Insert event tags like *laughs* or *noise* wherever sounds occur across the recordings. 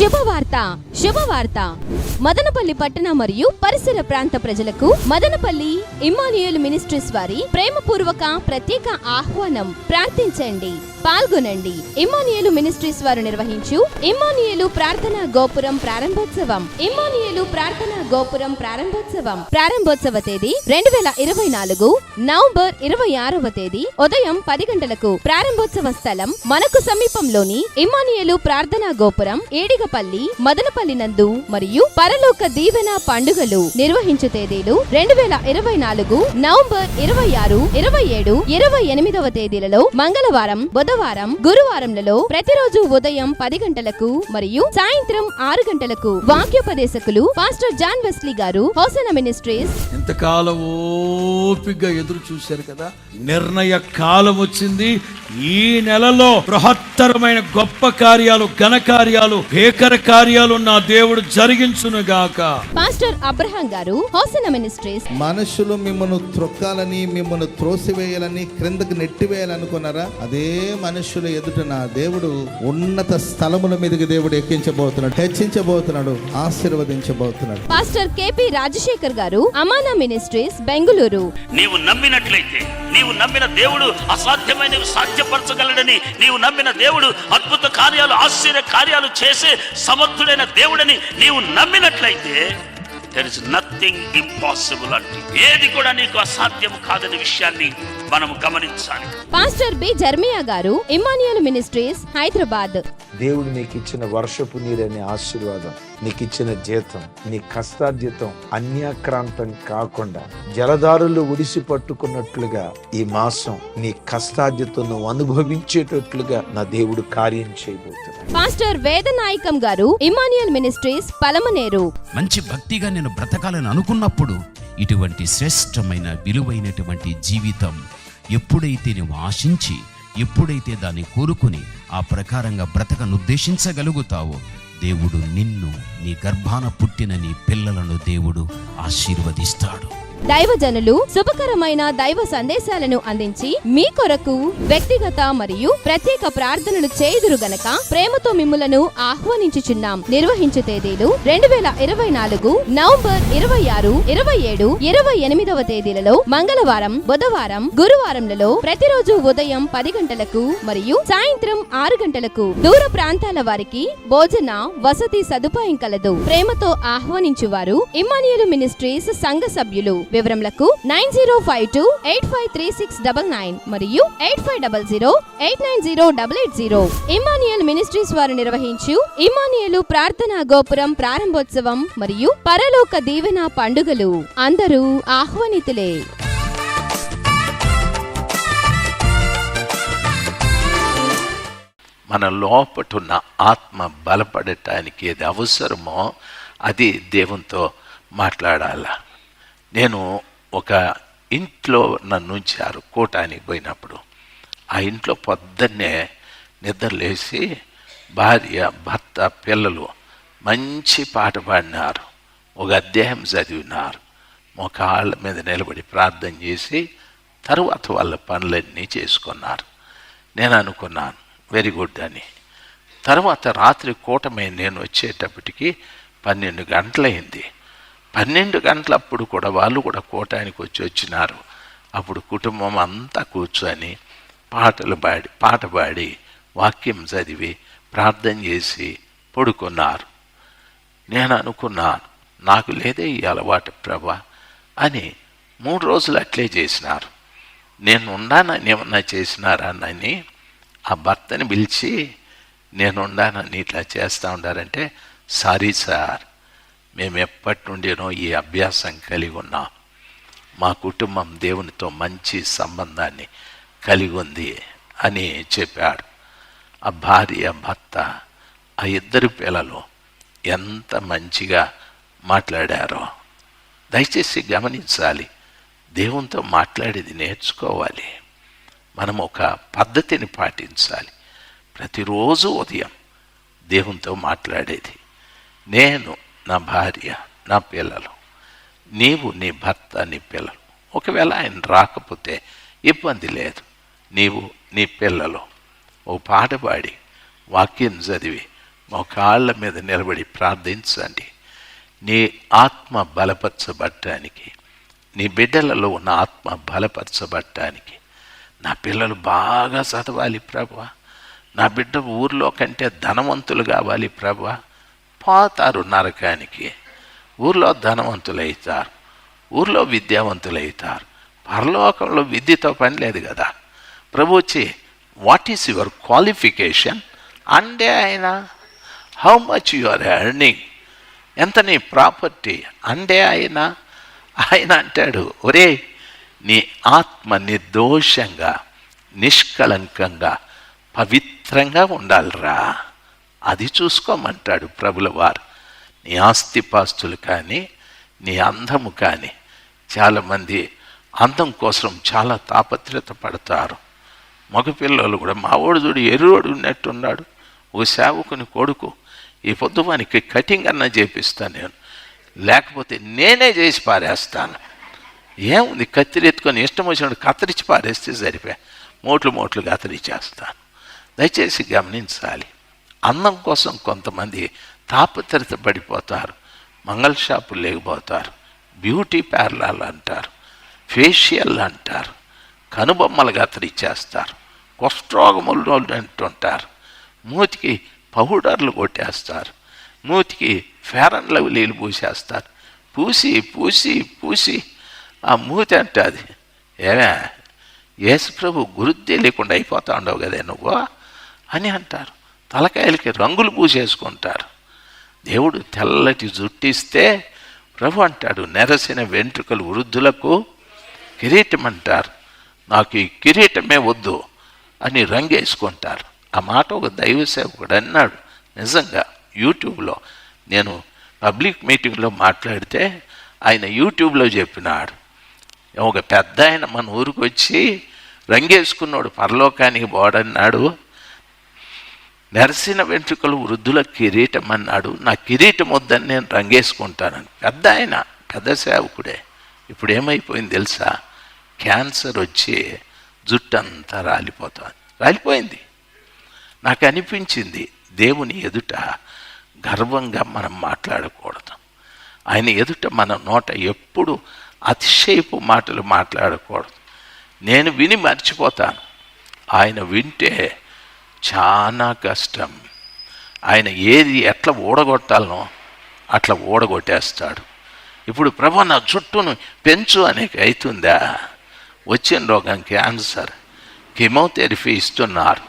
శుభవార్త శుభవార్త. మదనపల్లి పట్టణ మరియు పరిసర ప్రాంత ప్రజలకు మదనపల్లి ఇమ్మానుయేల్ మినిస్ట్రీస్ వారి ప్రేమపూర్వక ప్రత్యేక ఆహ్వానం. ప్రార్థించండి. పాల్గొనండి. ఇమానియలు మినిస్ట్రీస్ వారు నిర్వహించు ఇమానియలు ప్రార్థన గోపురం ప్రారంభోత్సవం. ఇమానియలు ప్రార్థన గోపురం ప్రారంభోత్సవం. ప్రారంభోత్సవ తేదీ రెండు వేల ఇరవై నాలుగు నవంబర్ ఇరవై ఆరవ తేదీ ఉదయం పది గంటలకు. ప్రారంభోత్సవ స్థలం మనకు సమీపంలోని ఇమానియలు ప్రార్థనా గోపురం ఏడిగపల్లి మదనపల్లి నందు మరియు పరలోక దీవెన పండుగలు నిర్వహించు తేదీలు రెండు వేల ఇరవై నాలుగు నవంబర్ ఇరవై ఆరు ఇరవై ఏడు ఇరవై ఎనిమిదవ తేదీలలో మంగళవారం బుధవారం గురువారంలలో ప్రతిరోజు ఉదయం పది గంటలకు మరియు సాయంత్రం ఆరు గంటలకు వాక్యోపదేశకులు పాస్టర్ జాన్ వెస్లీ గారు హోసన మినిస్ట్రీస్. ఇంతకాలం ఓపిగ్గా ఎదురు చూశారు కదా నిర్ణయ కాలం వచ్చింది. ఈ నెలలో బృహత్తరమైన గొప్ప కార్యాలు ఘన కార్యాలు భీకర కార్యాలు నా దేవుడు జరిగించునుగాక. పాస్టర్ అబ్రహాం గారు హోసన మినిస్ట్రీస్. మనుషులు మిమ్మల్ని త్రొక్కాలని మిమ్మల్ని త్రోసివేయాలని క్రిందకి నెట్టివేయాలనుకున్నారా? అదే మనుషుల ఎదుట నా దేవుడు ఉన్నత స్థలముల మీదకి దేవుడు ఎక్కించబోతున్నాడు హెచ్చించబోతున్నాడు ఆశీర్వదించబోతున్నాడు. పాస్టర్ కేపీ రాజశేఖర్ గారు అమానా మినిస్ట్రీస్ బెంగుళూరు. నీవు నమ్మినట్లయితే నీవు నమ్మిన దేవుడు అసాధ్యమైనవి సాధ్యపరచగలడని నీవు నమ్మిన దేవుడు అద్భుత కార్యాలు ఆశ్చర్య కార్యాలు చేసే సమర్థుడైన దేవుడని నీవు నమ్మినట్లయితే దర్ ఇస్ నథింగ్ ఇంపాసిబుల్ అంటే ఏది కూడా నీకు అసాధ్యం కాదనే విషయాన్ని మనం గమనించాలి. పాస్టర్ బి జర్మియా గారు ఇమానియల్ మినిస్ట్రీస్ హైదరాబాద్ దేవుడు నీకు ఇచ్చిన వర్షపు నీరనే ఆశీర్వాదం. నీకు ఇచ్చిన జీతం నీ కష్టార్జితం అన్యాక్రాంతం కాకుండా జలదారులు ఉడిసి పట్టుకున్నట్లుగా ఈ మాసం నీ కష్టార్జితం నువ్వు అనుభవించేటట్లుగా నా దేవుడు కార్యం చేయబోతున్నాడు. పాస్టర్ వేదనాయకం గారు ఇమానియల్ మినిస్ట్రీస్ పలమనేరు. మంచి భక్తిగా నేను బ్రతకాలని అనుకున్నప్పుడు ఇటువంటి శ్రేష్టమైన విలువైనటువంటి జీవితం ఎప్పుడైతే నువ్వు ఆశించి ఎప్పుడైతే దాన్ని కోరుకుని ఆ ప్రకారంగా బ్రతకనుద్దేశించగలుగుతావో దేవుడు నిన్ను నీ గర్భాన పుట్టిన నీ పిల్లలను దేవుడు ఆశీర్వదిస్తాడు. దైవజనులు శుభకరమైన దైవ సందేశాలను అందించి మీ కొరకు వ్యక్తిగత మరియు ప్రత్యేక ప్రార్థనలు చేయుదురు గనక ప్రేమతో మిమ్ములను ఆహ్వానించుచున్నాం. నిర్వహించే తేదీలు రెండు వేల ఇరవై నాలుగు నవంబర్ ఇరవై ఆరు ఇరవై ఏడు ఇరవై ఎనిమిదవ తేదీలలో మంగళవారం బుధవారం గురువారంలలో ప్రతిరోజు ఉదయం పది గంటలకు మరియు సాయంత్రం ఆరు గంటలకు దూర ప్రాంతాల వారికి భోజన వసతి సదుపాయం కలదు. ప్రేమతో ఆహ్వానించువారు ఇమ్మానియల్ మినిస్ట్రీస్ సంఘ సభ్యులు. వివరములకు nine zero five two eight five three six double nine మరియు eight five double zero eight nine zero double eight zero. Emmanuel ministries వారు నిర్వహించు ఇమానియలు ప్రార్థనా గోపురం ప్రారంభోత్సవం మరియు పరలోక దీవెన పండుగలు. అందరూ ఆహ్వానితులే. మన లోపటున్న ఆత్మ బలపడటానికి ఏది అవసరమో అది దేవునితో మాట్లాడాలా? నేను ఒక ఇంట్లో నన్ను ఉంచారు కూటానికి పోయినప్పుడు. ఆ ఇంట్లో పొద్దున్నే నిద్రలేసి భార్య భర్త పిల్లలు మంచి పాట పాడినారు. ఒక అధ్యాయం చదివినారు. మొకాళ్ళ మీద నిలబడి ప్రార్థన చేసి తర్వాత వాళ్ళ పనులన్నీ చేసుకున్నారు. నేను అనుకున్నాను వెరీ గుడ్ అని. తర్వాత రాత్రి కూటమి నేను వచ్చేటప్పటికి పన్నెండు గంటలైంది. పన్నెండు గంటలప్పుడు కూడా వాళ్ళు కూడా కూటానికి వచ్చి వచ్చినారు. అప్పుడు కుటుంబం అంతా కూర్చొని పాటలు పాడి పాట పాడి వాక్యం చదివి ప్రార్థన చేసి పడుకున్నారు. నేను అనుకున్నాను నాకు లేదే ఈ అలవాటు ప్రభా అని మూడు రోజులు అట్లే చేసినారు. నేను ఉండానని ఏమన్నా చేసినారానని ఆ భర్తని పిలిచి నేను ఉండానని ఇట్లా చేస్తూ ఉండారంటే సారీ సార్ మేము ఎప్పటి నుండినో ఈ అభ్యాసం కలిగి ఉన్నాం. మా కుటుంబం దేవునితో మంచి సంబంధాన్ని కలిగి ఉంది అని చెప్పాడు. ఆ భార్య భర్త ఆ ఇద్దరు పిల్లలు ఎంత మంచిగా మాట్లాడారో. దయచేసి గమనించాలి. దేవునితో మాట్లాడేది నేర్చుకోవాలి. మనం ఒక పద్ధతిని పాటించాలి. ప్రతిరోజు ఉదయం దేవునితో మాట్లాడేది. నేను నా భార్య నా పిల్లలు. నీవు నీ భర్త నీ పిల్లలు. ఒకవేళ ఆయన రాకపోతే ఇబ్బంది లేదు. నీవు నీ పిల్లలు. ఓ పాట పాడి వాక్యం చదివి మా కాళ్ళ మీద నిలబడి ప్రార్థించండి. నీ ఆత్మ బలపరచబట్టడానికి నీ బిడ్డలలో ఉన్న ఆత్మ బలపరచబట్టానికి నా పిల్లలు బాగా చదవాలి ప్రభా. నా బిడ్డ ఊర్లో కంటే ధనవంతులు కావాలి ప్రభా. పోతారు నరకానికి ఊర్లో ధనవంతులు అవుతారు ఊర్లో విద్యావంతులు అవుతారు పరలోకంలో విద్యతో పని లేదు కదా. ప్రభు వచ్చి వాట్ ఈస్ యువర్ క్వాలిఫికేషన్ అంటే ఆయన how much you are earning ఎంత నీ ప్రాపర్టీ? అంటే ఆయన ఆయన అంటాడు ఒరే నీ ఆత్మ నిర్దోషంగా నిష్కళంకంగా పవిత్రంగా ఉండాలిరా. అది చూసుకోమంటాడు ప్రభుల వారు. నీ ఆస్తిపాస్తులు కానీ నీ అందము కానీ చాలామంది అందం కోసం చాలా తాపత్రత పడతారు. మగపిల్లలు కూడా మావోడు చూడు ఎరువుడు ఉన్నట్టున్నాడు. ఓ సేవకుని కొడుకు ఈ పొద్దు వానికి కటింగ్ అన్న చేపిస్తాను నేను. లేకపోతే నేనే చేసి పారేస్తాను. ఏముంది కత్తిరి ఎత్తుకొని ఇష్టం వచ్చినట్టు కత్తిరించి పారేస్తే సరిపోయా. మోట్లు మోట్లు కత్తిరించేస్తాను దయచేసి గమనించాలి. అందం కోసం కొంతమంది తాపత్రత పడిపోతారు మంగళ షాపులు లేకపోతారు బ్యూటీ పార్లర్లు అంటారు ఫేషియల్ అంటారు కనుబొమ్మలు కత్తిరించేస్తారు కుష్ఠరోగములు అంటుంటారు మూతికి పౌడర్లు కొట్టేస్తారు మూతికి ఫేర్ అండ్ లవ్లీలు పూసేస్తారు పూసి పూసి పూసి ఆ మూతి అంటుంది ఏమే? యేసుప్రభు గురుద్దే లేకుండా అయిపోతా ఉండవు కదా నువ్వు? అని అంటారు. తలకాయలకి రంగులు పూసేసుకుంటారు. దేవుడు తెల్లటి జుట్టిస్తే ప్రభు అంటాడు నెరసిన వెంట్రుకలు వృద్ధులకు కిరీటం అంటారు నాకు ఈ కిరీటమే వద్దు అని రంగేసుకుంటారు. ఆ మాట ఒక దైవ సేవకుడు అన్నాడు. నిజంగా యూట్యూబ్లో నేను పబ్లిక్ మీటింగ్లో మాట్లాడితే ఆయన యూట్యూబ్లో చెప్పినాడు. ఒక పెద్ద ఆయన మన ఊరికి వచ్చి రంగేసుకున్నాడు పరలోకానికి పోడన్నాడు. నెరసిన వెంట్రుకలు వృద్ధుల కిరీటం అన్నాడు. నా కిరీటం వద్దని నేను రంగేసుకుంటానని. పెద్ద ఆయన పెద్ద సేవకుడే. ఇప్పుడు ఏమైపోయింది తెలుసా? క్యాన్సర్ వచ్చి జుట్టు అంతా రాలిపోతుంది. రాలిపోయింది. నాకు అనిపించింది దేవుని ఎదుట గర్వంగా మనం మాట్లాడకూడదు. ఆయన ఎదుట మన నోట ఎప్పుడు అతిశయపు మాటలు మాట్లాడకూడదు. నేను విని మర్చిపోతాను. ఆయన వింటే చాలా కష్టం. ఆయన ఏది ఎట్లా ఊడగొట్టాలనో అట్లా ఊడగొట్టేస్తాడు. ఇప్పుడు ప్రభు నా జుట్టును పెంచు అనేక అవుతుందా వచ్చిన రోగం క్యాన్సర్ కెమోథెరపీ ఇస్తున్నారు.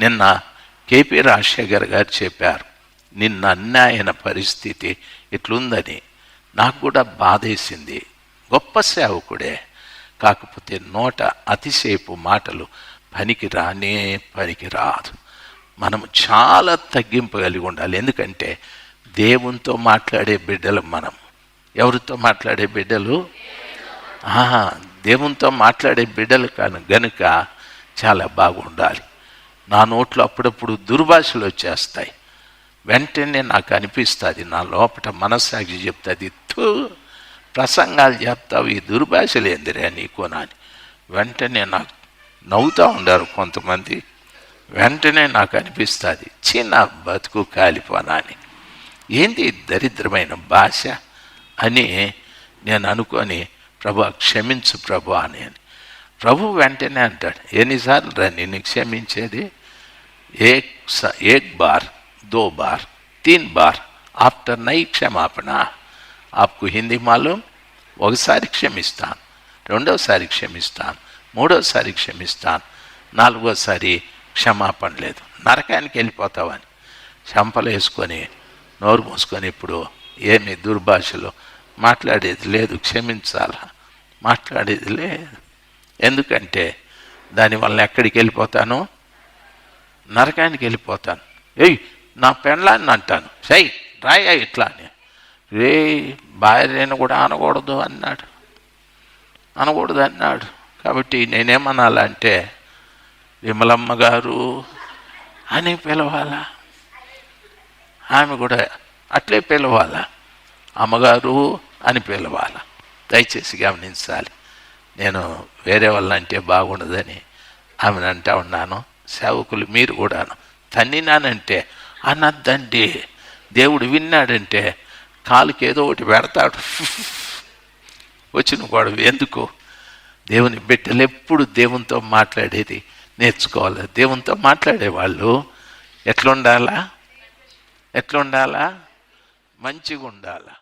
నిన్న కేపీ రాజశేఖర్ గారు చెప్పారు నిన్న అన్యాయన పరిస్థితి ఇట్లుందని. నాకు కూడా బాధేసింది. గొప్ప సేవకుడే. కాకపోతే నోట అతిసేపు మాటలు పనికి రానే పనికి రాదు మనము చాలా తగ్గింపు కలిగి ఉండాలి. ఎందుకంటే దేవునితో మాట్లాడే బిడ్డలు మనం. ఎవరితో మాట్లాడే బిడ్డలు? ఆహా, దేవునితో మాట్లాడే బిడ్డలు కాను గనుక చాలా బాగుండాలి. నా నోట్లో అప్పుడప్పుడు దుర్భాషలు వచ్చేస్తాయి. వెంటనే నాకు అనిపిస్తుంది నా లోపల మనస్సాక్షి చెప్తుంది తూ ప్రసంగాలు చెప్తావు ఈ దుర్భాషలు ఏందిరా నీకు నాని వెంటనే నాకు నవ్వుతూ ఉండారు కొంతమంది. వెంటనే నాకు అనిపిస్తుంది చిన్న బతుకు కాలిపోనా అని. ఏంది దరిద్రమైన భాష అని నేను అనుకొని ప్రభు క్షమించు ప్రభు అని అని. ప్రభు వెంటనే అంటాడు ఎన్నిసార్లు రా నిన్ను క్షమించేది? ఏక్ ఏక్ బార్ దో బార్ తీన్ బార్ ఆఫ్టర్ నై క్షమాపణ. ఆప్కు హిందీ మాలో ఒకసారి క్షమిస్తాను రెండోసారి క్షమిస్తాను మూడోసారి క్షమిస్తాను. నాలుగోసారి క్షమాపణ లేదు. నరకానికి వెళ్ళిపోతావని. చెంపలు వేసుకొని నోరు మూసుకొని ఇప్పుడు ఏమి దుర్భాషలు మాట్లాడేది లేదు. క్షమించాలా? మాట్లాడేది లేదు. ఎందుకంటే దానివల్ల ఎక్కడికి వెళ్ళిపోతాను? నరకానికి వెళ్ళిపోతాను. ఏయ్ నా పెండ్లాన్ని అంటాను. సై రాయ ఇట్లా అని. రే భార్యను కూడా అనకూడదు అన్నాడు. అనకూడదు అన్నాడు. కాబట్టి నేనేమనాలంటే విమలమ్మ గారు అని పిలవాలా? ఆమె కూడా అట్లే పిలవాలా? అమ్మగారు అని పిలవాలా? దయచేసి గమనించాలి. నేను వేరే వాళ్ళంటే బాగుండదని ఆమెను అంటా ఉన్నాను. సేవకులు మీరు కూడాను. తన్నినానంటే అనద్దండి. దేవుడు విన్నాడంటే కాలుకి ఏదో ఒకటి పెడతాడు. *laughs* వచ్చిన గొడవ. ఎందుకు? దేవుని బిడ్డలు ఎప్పుడు దేవునితో మాట్లాడేది నేర్చుకోవాలి. దేవునితో మాట్లాడేవాళ్ళు ఎట్లుండాలా? ఎట్లుండాలా? మంచిగా ఉండాలా